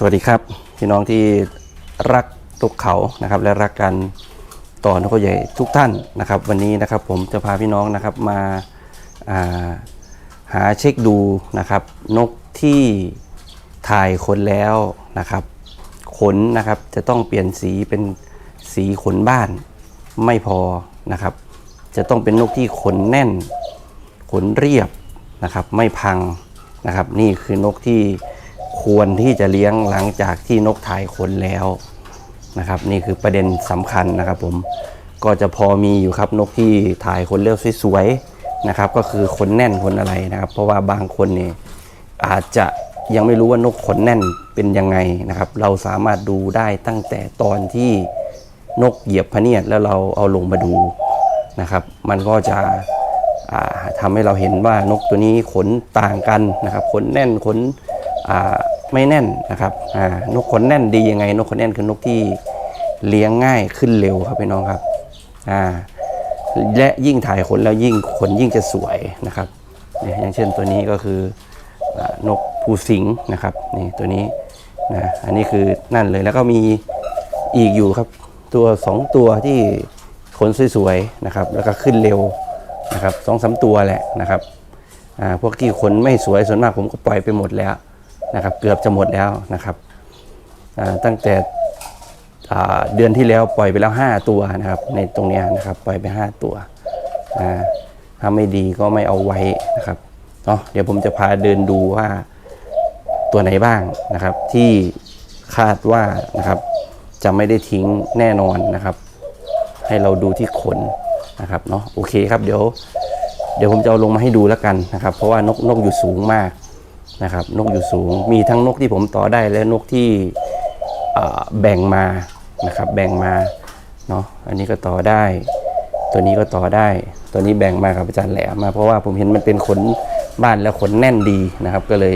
สวัสดีครับ พี่น้องที่รักตกเขานะครับ และรักกันต่อนกขาใหญ่ทุกท่านนะครับ วันนี้นะครับผมจะพาพี่น้องนะครับมาาหาเช็คดูนะครับ นกที่ถ่ายขนแล้วนะครับ ขนนะครับจะต้องเปลี่ยนสีเป็นสีขนบ้านไม่พอนะครับ จะต้องเป็นนกที่ขนแน่น ขนเรียบนะครับ ไม่พังนะครับ นี่คือนกที่ ควรที่จะเลี้ยงหลังจากที่นกถ่ายขนแล้วนะครับ นี่คือประเด็นสำคัญนะครับผมก็จะพอมีอยู่ครับนกที่ถ่ายขนเรียบสวยๆนะครับ ก็คือขนแน่นขนอะไรนะครับ เพราะว่าบางคนเนี่ยอาจจะยังไม่รู้ว่านกขนแน่นเป็นยังไงนะครับ เราสามารถดูได้ตั้งแต่ตอนที่นกเหยียบพเนียดแล้วเราเอาลงมาดูนะครับ มันก็จะอ่าทำให้เราเห็นว่านกตัวนี้ขนต่างกันนะครับ ขนแน่นขน ไม่แน่นนะครับนกขนแน่นดียังไง นกขนแน่นคือนกที่เลี้ยงง่ายขึ้นเร็วครับพี่น้องครับและยิ่งถ่ายขนแล้วยิ่งขนยิ่งจะสวยนะครับอย่างเช่นตัวนี้ก็คืออนกภูสิงห์นะครับนี่ตัวนี้นะอันนี้คือนั่นเลยแล้วก็มีอีกอยู่ครับตัวสองตัวที่ขนสวยๆนะครับ แล้วก็ขึ้นเร็วนะครับสองสามตัวแหละนะครับพวกที่ขนไม่สวยส่วนมากผมก็ปล่อยไปหมดแล้ว นะครับเกือบจะหมดแล้วนะครับตั้งแต่เดือนที่แล้วปล่อยไปแล้ว 5 ตัวนะครับ ในตรงนี้นะครับปล่อยไป 5 ตัวถ้าไม่ดีก็ไม่เอาไว้นะครับเนาะเดี๋ยวผมจะพาเดินดูว่าตัวไหนบ้างนะครับ ที่คาดว่านะครับจะไม่ได้ทิ้งแน่นอนนะครับ ให้เราดูที่ขนนะครับเนาะโอเคครับเดี๋ยว เดี๋ยวผมจะเอาลงมาให้ดูแล้วกันนะครับ เพราะว่านกนกอยู่สูงมาก นะครับ นกอยู่สูง มีทั้งนกที่ผมต่อได้และนกที่แบ่งมานะครับ แบ่งมาเนาะอันนี้ก็ต่อได้ ตัวนี้ก็ต่อได้ ตัวนี้แบ่งมากับอาจารย์แหลมมาเพราะว่าผมเห็นมันเป็นขนบ้านแล้วขนแน่นดีนะครับ ก็เลย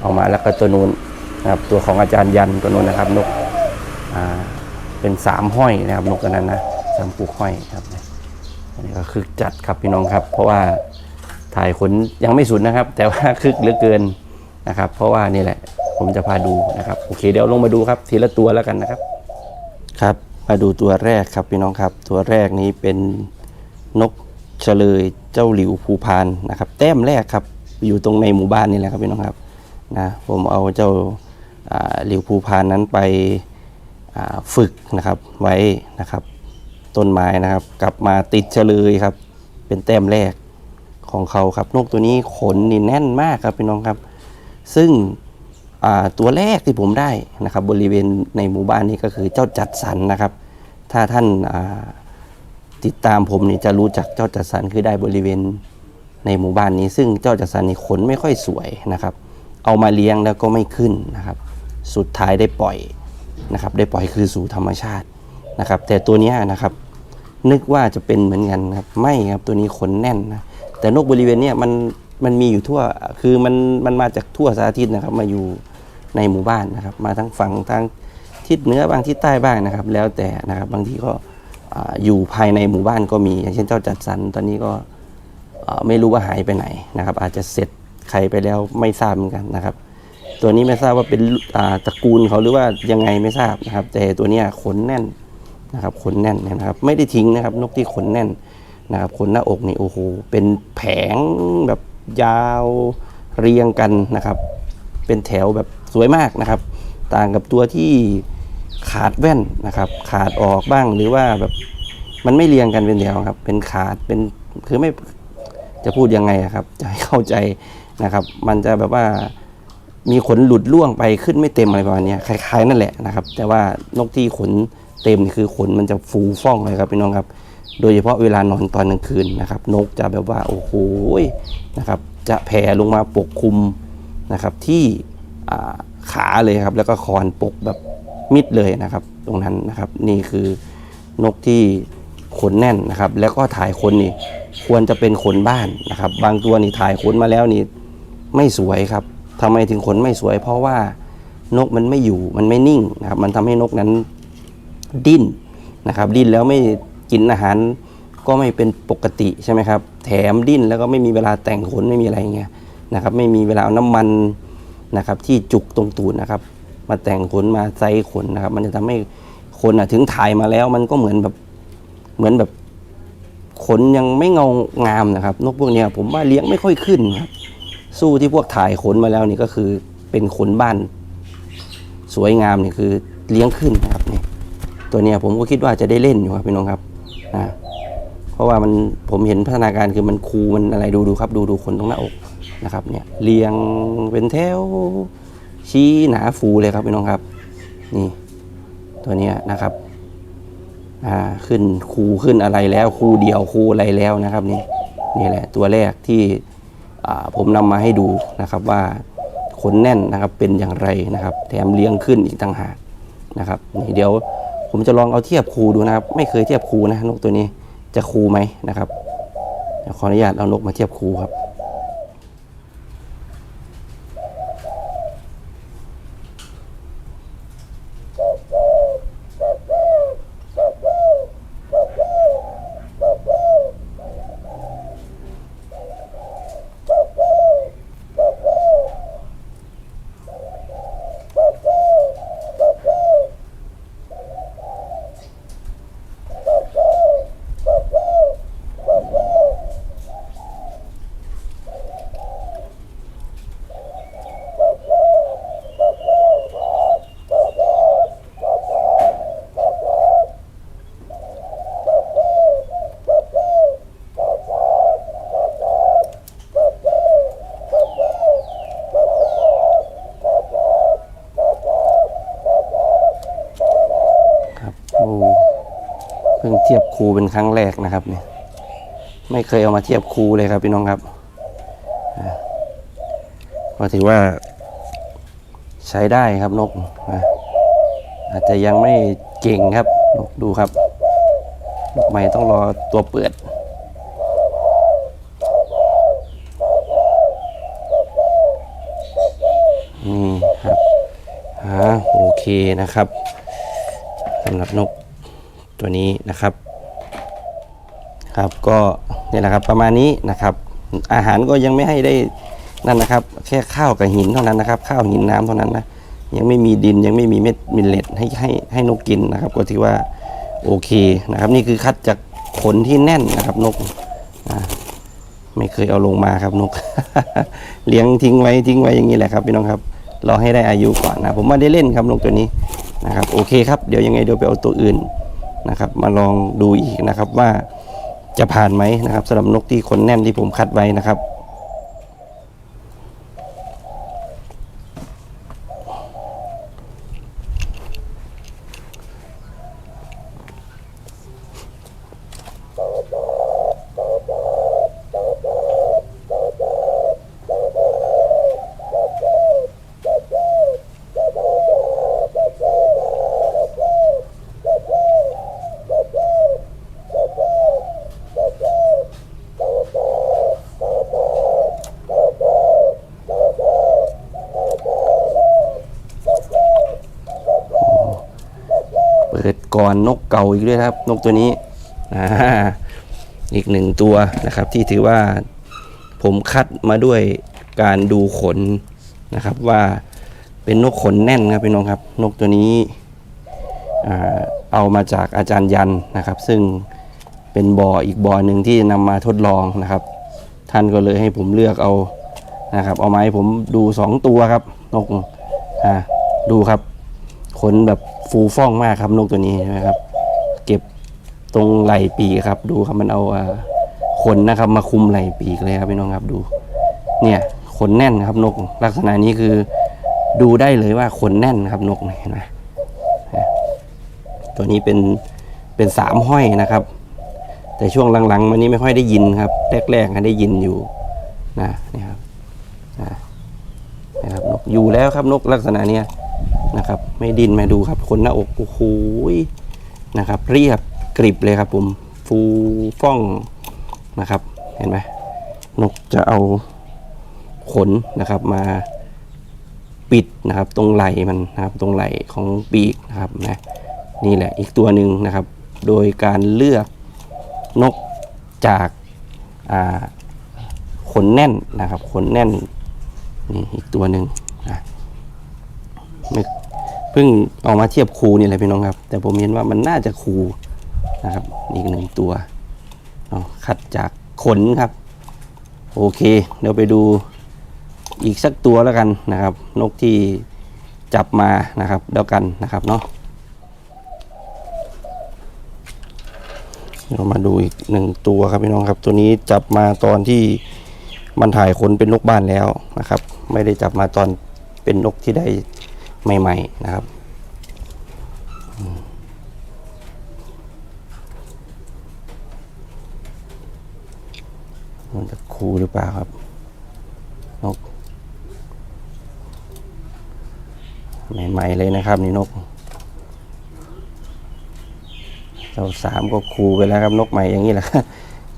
เอามาแล้วก็ตัวนู้นนะครับตัวของอาจารย์ยันตัวนู้นนะครับนกเป็นสามห้อยนะครับนกกันนั้นนะสามปูกห้อยครับอันนี้ก็คึกจัดครับพี่น้องครับ เพราะว่าถ่ายขนยังไม่สุดนะครับ แต่ว่าคึกเหลือเกิน นะครับ เพราะว่านี่แหละผมจะพาดูนะครับโอเคเดี๋ยวลงมาดูครับ ทีละตัวแล้วกันนะครับ ครับ มาดูตัวแรกครับพี่น้องครับ ตัวแรกนี้เป็นนกเฉลยเจ้าหลิวภูพานนะครับ แต้มแรกครับอยู่ตรงในหมู่บ้านนี่แหละครับพี่น้องครับนะผมเอาเจ้าหลิวภูพานนั้นไปฝึกนะครับไว้นะครับ ต้นไม้นะครับ กลับมาติดเฉลยครับ เป็นแต้มแรกของเขาครับนกตัวนี้ขนนี่แน่นมากครับพี่น้องครับ ซึ่งตัวแรกที่ผมได้นะครับบริเวณในหมู่บ้านนี้ก็คือเจ้าจัดสรรนะครับ ถ้าท่านาติดตามผมนี่จะรู้จักเจ้าจัดสรรคือได้บริเวณในหมู่บ้านนี้ ซึ่งเจ้าจัดสรรนี่ขนไม่ค่อยสวยนะครับ เอามาเลี้ยงแล้วก็ไม่ขึ้นนะครับ สุดท้ายได้ปล่อยนะครับ ได้ปล่อยคือสู่ธรรมชาตินะครับ แต่ตัวนี้นะครับ นึกว่าจะเป็นเหมือนกันครับไม่ครับตัวนี้ขนแน่นนะแต่นกบริเวณนี้มัน มันมีอยู่ทั่วคือมันมันมาจากทั่วสารทิศนะครับ มาอยู่ในหมู่บ้านนะครับ มาทั้งฝั่งทางทิศเหนือบางทิศใต้บ้างนะครับ แล้วแต่นะครับ บางทีก็อยู่ภายในหมู่บ้านก็มี อย่างเช่นเจ้าจัดสรรตอนนี้ก็ไม่รู้ว่าหายไปไหนนะครับ อาจจะเสร็จใครไปแล้วไม่ทราบเหมือนกันนะครับ ตัวนี้ไม่ทราบว่าเป็นตระกูลเขาหรือว่ายังไงไม่ทราบนะครับ แต่ตัวนี้ขนแน่นนะครับขนแน่นนะครับ ไม่ได้ทิ้งนะครับ นกที่ขนแน่นนะครับขนหน้าอกนี่โอ้โหเป็นแผงแบบ ยาวเรียงกันนะครับ เป็นแถวแบบสวยมากนะครับ ต่างกับตัวที่ขาดแว่นนะครับ ขาดออกบ้างหรือว่าแบบมันไม่เรียงกันเป็นแถวครับ เป็นขาดเป็นคือไม่จะพูดยังไงครับ จะให้เข้าใจนะครับ มันจะแบบว่ามีขนหลุดล่วงไปขึ้นไม่เต็มอะไรประมาณนี้คล้ายๆนั่นแหละนะครับ แต่ว่านกที่ขนเต็มคือขนมันจะฟูฟ่องเลยครับพี่น้องครับ โดยเฉพาะเวลานอนตอนกลางคืนนะครับ นกจะแบบว่าโอ้โหนะครับ จะแผ่ลงมาปกคลุมนะครับ ที่ขาเลยครับ แล้วก็คอนปกแบบมิดเลยนะครับ ตรงนั้นนะครับ นี่คือนกที่ขนแน่นนะครับ แล้วก็ถ่ายขนนี่ ควรจะเป็นขนบ้านนะครับ บางตัวนี่ถ่ายขนมาแล้วนี่ไม่สวยครับทำไมถึงขนไม่สวย เพราะว่านกมันไม่อยู่มันไม่นิ่งนะครับ มันทำให้นกนั้นดิ้นนะครับ ดิ้นแล้วไม่ กินอาหารก็ไม่เป็นปกติใช่ไหมครับ แถมดิ้นแล้วก็ไม่มีเวลาแต่งขนไม่มีอะไรเงี้ยนะครับ ไม่มีเวลาเอาน้ำมันนะครับที่จุกตรงตูดนะครับ มาแต่งขนมาไซขนนะครับ มันจะทำให้คนอะถึงถ่ายมาแล้ว มันก็เหมือนแบบเหมือนแบบขนยังไม่เงางามนะครับ นกพวกนี้ผมว่าเลี้ยงไม่ค่อยขึ้นครับสู้ที่พวกถ่ายขนมาแล้วนี่ก็คือเป็นขนบ้าน สวยงามนี่คือเลี้ยงขึ้นนะครับนี่ตัวเนี้ยผมก็คิดว่าจะได้เล่นอยู่ครับพี่น้องครับ อ่าเพราะว่ามันผมเห็นพัฒนาการคือมันคูมันอะไรดูดูครับ ดูดูขนตรงหน้าอกนะครับเนี่ยเรียงเป็นแถวชี้หนาฟูเลยครับพี่น้องครับ นี่ตัวนี้นะครับอ่าขึ้นคูขึ้นอะไรแล้วคูเดียวคูอะไรแล้วนะครับนี่นี่แหละตัวแรกที่ผมนำมาให้ดูนะครับว่าขนแน่นนะครับเป็นอย่างไรนะครับ แถมเลี้ยงขึ้นอีกต่างหากนะครับนี่เดี๋ยว ผมจะลองเอาเทียบคูดูนะครับ ไม่เคยเทียบคูนะนกตัวนี้จะคูไหมนะครับขออนุญาตเอานกมาเทียบคูครับ พิ่งเทียบครูเป็นครั้งแรกนะครับเนี่ยไม่เคยเอามาเทียบครูเลยครับพี่น้องครับก็ถือว่า ใช้ได้ครับนกอาจจะยังไม่เก่งครับนกดูครับนกใหม่ต้องรอตัวเปิดนี่ครับอ่าโอเคนะครับสำหรับนก ตัวนี้นะครับ ครับก็นี่แหละครับประมาณนี้นะครับ อาหารก็ยังไม่ให้ได้นั่นนะครับ แค่ข้าวกับหินเท่านั้นนะครับ ข้าวหินน้ำเท่านั้นนะยังไม่มีดินยังไม่มีเม็ดมิลเลตให้ให้ให้นกกินนะครับ ก็ถือว่าโอเคนะครับ นี่คือคัดจากขนที่แน่นนะครับนกไม่เคยเอาลงมาครับนก เลี้ยงทิ้งไว้ทิ้งไว้อย่างนี้แหละครับพี่น้องครับรอให้ได้อายุก่อนนะผมมาได้เล่นครับนกตัวนี้นะครับโอเคครับเดี๋ยวยังไงเดี๋ยวไปเอาตัวอื่น นะครับ มาลองดูอีกนะครับว่าจะผ่านไหมนะครับสำหรับนกที่ขนแน่นที่ผมคัดไว้นะครับ อนนกเก่าอีกด้วยครับ นกตัวนี้อ่าอีกหนึ่งตัวนะครับ ที่ถือว่าผมคัดมาด้วยการดูขนนะครับว่าเป็นนกขนแน่นครับพี่น้องครับ นกตัวนี้เอามาจากอาจารย์ยันนะครับ ซึ่งเป็นบ่ออีกบ่อหนึ่งที่นำมาทดลองนะครับ ท่านก็เลยให้ผมเลือกเอานะครับ เอามาให้ผมดูสองตัวครับนกดูครับ ขนแบบฟูฟ่องมากครับนกตัวนี้ใช่ไหมครับ เก็บตรงไหล่ปีกครับ ดูครับมันเอาอขนนะครับ มาคุมไหล่ปีกเลยครับพี่น้องครับดู เนี่ยขนแน่นครับนก ลักษณะนี้คือดูได้เลยว่าขนแน่นครับนกเห็นไหมตัวนี้เป็นเป็นสามห้อยนะครับ แต่ช่วงหลังๆมันนี้ไม่ค่อยได้ยินครับ แรกๆได้ยินอยู่นะนี่ครับนะนะครับนกอยู่แล้วครับนกลักษณะเนี้ย นะครับ ไม่ดินมาดูครับ คนหน้าอกโอ้โหยนะครับ เรียบกริบเลยครับ ผม ฟูฟ่องนะครับ เห็นไหมนกจะเอาขนนะครับมาปิดนะครับ ตรงไหล่มันนะครับ ตรงไหล่ของปีกนะครับนะนี่แหละอีกตัวหนึ่งนะครับ โดยการเลือกนกจากาขนแน่นนะครับขนแน่นนี่อีกตัวหนึ่งนะไม่ พิ่งเอามาเทียบคูนี่แหละพี่น้องครับ แต่ผมเห็นว่ามันน่าจะคูนะครับ อีกหนึ่งตัวเอาคัดจากขนครับ โอเค เดี๋ยวไปดูอีกสักตัวแล้วกันนะครับ นกที่จับมานะครับแล้วกันนะครับเนาะเดี๋ยวมาดูอีกหนึ่งตัวครับพี่น้องครับ ตัวนี้จับมาตอนที่มันถ่ายขนเป็นนกบ้านแล้วนะครับ ไม่ได้จับมาตอนเป็นนกที่ได้ ใหม่ ๆ นะครับ มันจะคูหรือเปล่าครับนกใหม่ ๆ เลยนะครับนี่นกเจ้าสามก็คูไปแล้วครับนกใหม่อย่างนี้แหละ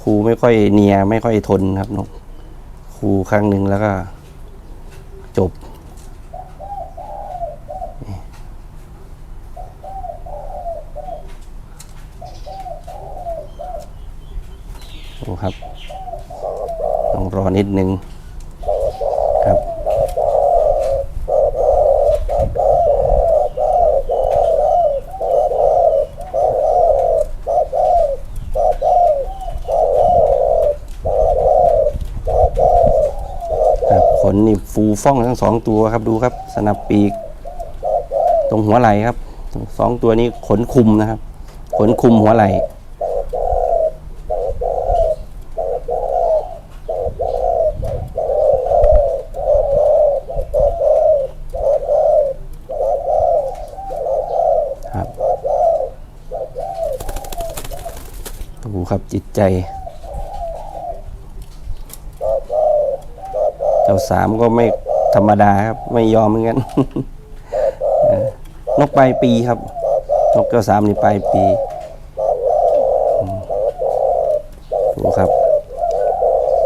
คูไม่ค่อยเนียไม่ค่อยทนครับนกคูครั้งหนึ่งแล้วก็ จบ ดูครับ ต้องรอ นิดนึงครับครับ ขนนี่ฟูฟ่องทั้งสองตัวครับดูครับสนับปีก ตรงหัวไหล่ครับสองตัวนี้ขนคุมนะครับ ขนคุมหัวไหล่ ครับจิตใจ เจ้าสามก็ไม่ธรรมดาครับ ไม่ยอมเหมือนกันนกปลายปีครับ นกเจ้าสามนี่ปลายปีดูครับ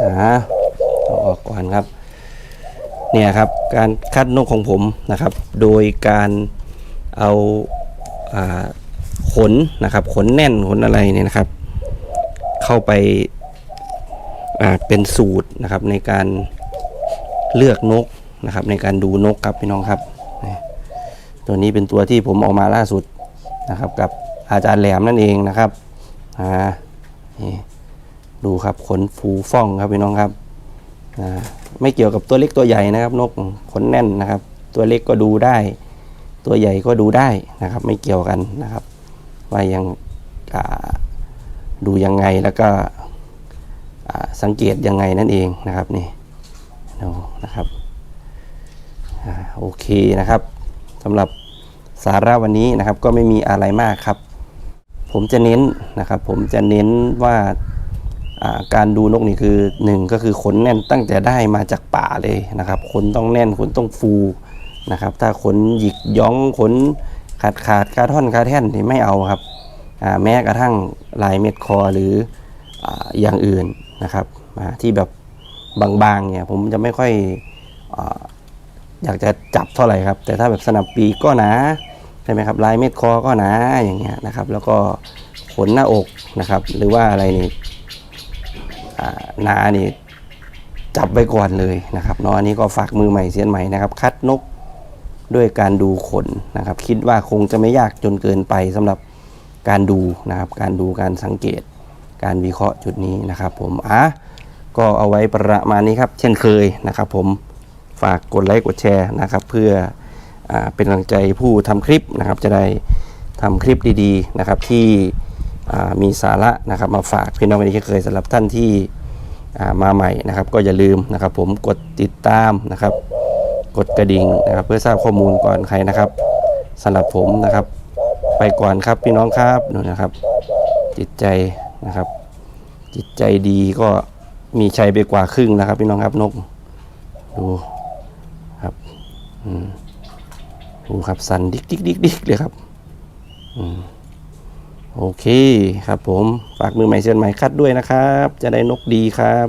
อ่าเอาออกก่อนครับ เนี่ยครับการคัดนกของผมนะครับ โดยการเอาอ่าขนนะครับ ขนแน่นขนอะไรเนี่ยนะครับ เข้าไปอ่าเป็นสูตรนะครับในการเลือกนกนะครับ ในการดูนกครับพี่น้องครับ ตัวนี้เป็นตัวที่ผมเอามาล่าสุดนะครับ กับอาจารย์แหลมนั่นเองนะครับอ่าดูครับขนฟูฟ่องครับพี่น้องครับอ่าไม่เกี่ยวกับตัวเล็กตัวใหญ่นะครับ นกขนแน่นนะครับ ตัวเล็กก็ดูได้ ตัวใหญ่ก็ดูได้นะครับ ไม่เกี่ยวกันนะครับ ว่ายังอ่า ดูยังไงแล้วก็สังเกตยังไงนั่นเองนะครับนี่ดูนะครับอโอเคนะครับสำหรับสาระวันนี้นะครับก็ไม่มีอะไรมากครับ ผมจะเน้นนะครับ ผมจะเน้นว่าการดูนกนี่คือหนึ่งก็คือขนแน่นตั้งแต่ได้มาจากป่าเลยนะครับขนต้องแน่นขนต้องฟูนะครับ ถ้าขนหยิกย้องขนขาดขาดคาท่อนคาแท่นนี่ไม่เอาครับ แม้กระทั่งลายเม็ดคอหรืออย่างอื่นนะครับที่แบบบางๆเนี่ยผมจะไม่ค่อยออยากจะจับเท่าไหร่ครับ แต่ถ้าแบบสนับปีก็หนาใช่ไหมครับลายเม็ดคอก็หนาอย่างเงี้ยนะครับ แล้วก็ขนหน้าอกนะครับ หรือว่าอะไรนี่อ่าหนานี่จับไว้ก่อนเลยนะครับเนาะอันนี้ก็ฝากมือใหม่เสียนใหม่นะครับ คัดนกด้วยการดูขนนะครับ คิดว่าคงจะไม่ยากจนเกินไปสำหรับ การดูนะครับ การดูการสังเกต การวิเคราะห์จุดนี้นะครับ ผมอะก็เอาไว้ประมาณนี้ครับ เช่นเคยนะครับ ผมฝากกดไลค์กดแชร์นะครับ เพื่ออเป็นกำลังใจผู้ทำคลิปนะครับ จะได้ทำคลิปดีๆนะครับที่มีสาระนะครับ มาฝากพี่น้องวันนี้เช่นเคยสำหรับท่านที่มาใหม่นะครับ ก็อย่าลืมนะครับ ผมกดติดตามนะครับ กดกระดิ่งนะครับ เพื่อทราบข้อมูลก่อนใครนะครับสำหรับผมนะครับ ไปก่อนครับพี่น้องครับนู่นนะครับ จิตใจนะครับ จิตใจดีก็มีชัยไปกว่าครึ่งนะครับ พี่น้องครับนก ดูครับอืมดูครับสันดิกดิกดิกดิกเลยครับอืมโอเคครับผม ฝากมือใหม่เชิญใหม่คัดด้วยนะครับ จะได้นกดีครับ